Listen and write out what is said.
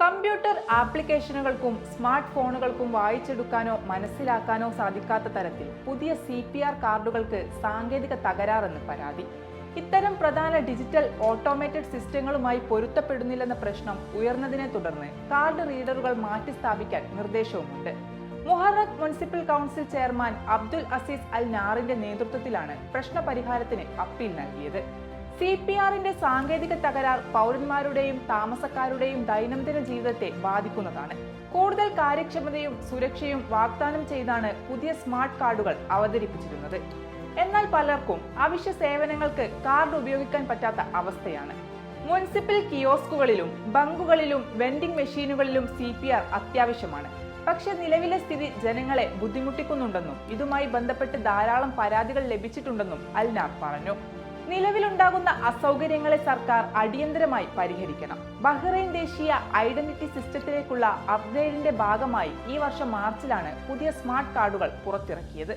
Computer ആപ്ലിക്കേഷനുകൾക്കും smart ഫോണുകൾക്കും വായിച്ചെടുക്കാനോ മനസ്സിലാക്കാനോ സാധിക്കാത്ത തരത്തിൽ പുതിയ സി പി ആർ കാർഡുകൾക്ക് സാങ്കേതിക തകരാറെന്ന് പരാതി. ഇത്തരം പ്രധാന ഡിജിറ്റൽ ഓട്ടോമേറ്റഡ് സിസ്റ്റങ്ങളുമായി പൊരുത്തപ്പെടുന്നില്ലെന്ന പ്രശ്നം ഉയർന്നതിനെ തുടർന്ന് കാർഡ് റീഡറുകൾ മാറ്റി സ്ഥാപിക്കാൻ നിർദ്ദേശവുമുണ്ട്. മുഹറത്ത് municipal council chairman Abdul Aziz Al നാറിന്റെ നേതൃത്വത്തിലാണ് പ്രശ്നപരിഹാരത്തിന് അപ്പീൽ നൽകിയത്. സി പി ആറിന്റെ സാങ്കേതിക തകരാർ പൗരന്മാരുടെയും താമസക്കാരുടെയും ദൈനംദിന ജീവിതത്തെ ബാധിക്കുന്നതാണ്. കൂടുതൽ കാര്യക്ഷമതയും സുരക്ഷയും വാഗ്ദാനം ചെയ്താണ് പുതിയ സ്മാർട്ട് കാർഡുകൾ അവതരിപ്പിച്ചിരുന്നത്. എന്നാൽ പലർക്കും അവശ്യ സേവനങ്ങൾക്ക് കാർഡ് ഉപയോഗിക്കാൻ പറ്റാത്ത അവസ്ഥയാണ്. മുനിസിപ്പൽ കിയോസ്കുകളിലും ബങ്കുകളിലും വെൻഡിംഗ് മെഷീനുകളിലും സി പി ആർ അത്യാവശ്യമാണ്. പക്ഷെ നിലവിലെ സ്ഥിതി ജനങ്ങളെ ബുദ്ധിമുട്ടിക്കുന്നുണ്ടെന്നും ഇതുമായി ബന്ധപ്പെട്ട് ധാരാളം പരാതികൾ ലഭിച്ചിട്ടുണ്ടെന്നും അൽനാർ പറഞ്ഞു. നിലവിലുണ്ടാകുന്ന അസൗകര്യങ്ങളെ സർക്കാർ അടിയന്തരമായി പരിഹരിക്കണം. ബഹ്റൈൻ ദേശീയ ഐഡന്റിറ്റി സിസ്റ്റത്തിലേക്കുള്ള അപ്ഗ്രേഡിന്റെ ഭാഗമായി ഈ വർഷം മാർച്ചിലാണ് പുതിയ സ്മാർട്ട് കാർഡുകൾ പുറത്തിറക്കിയത്.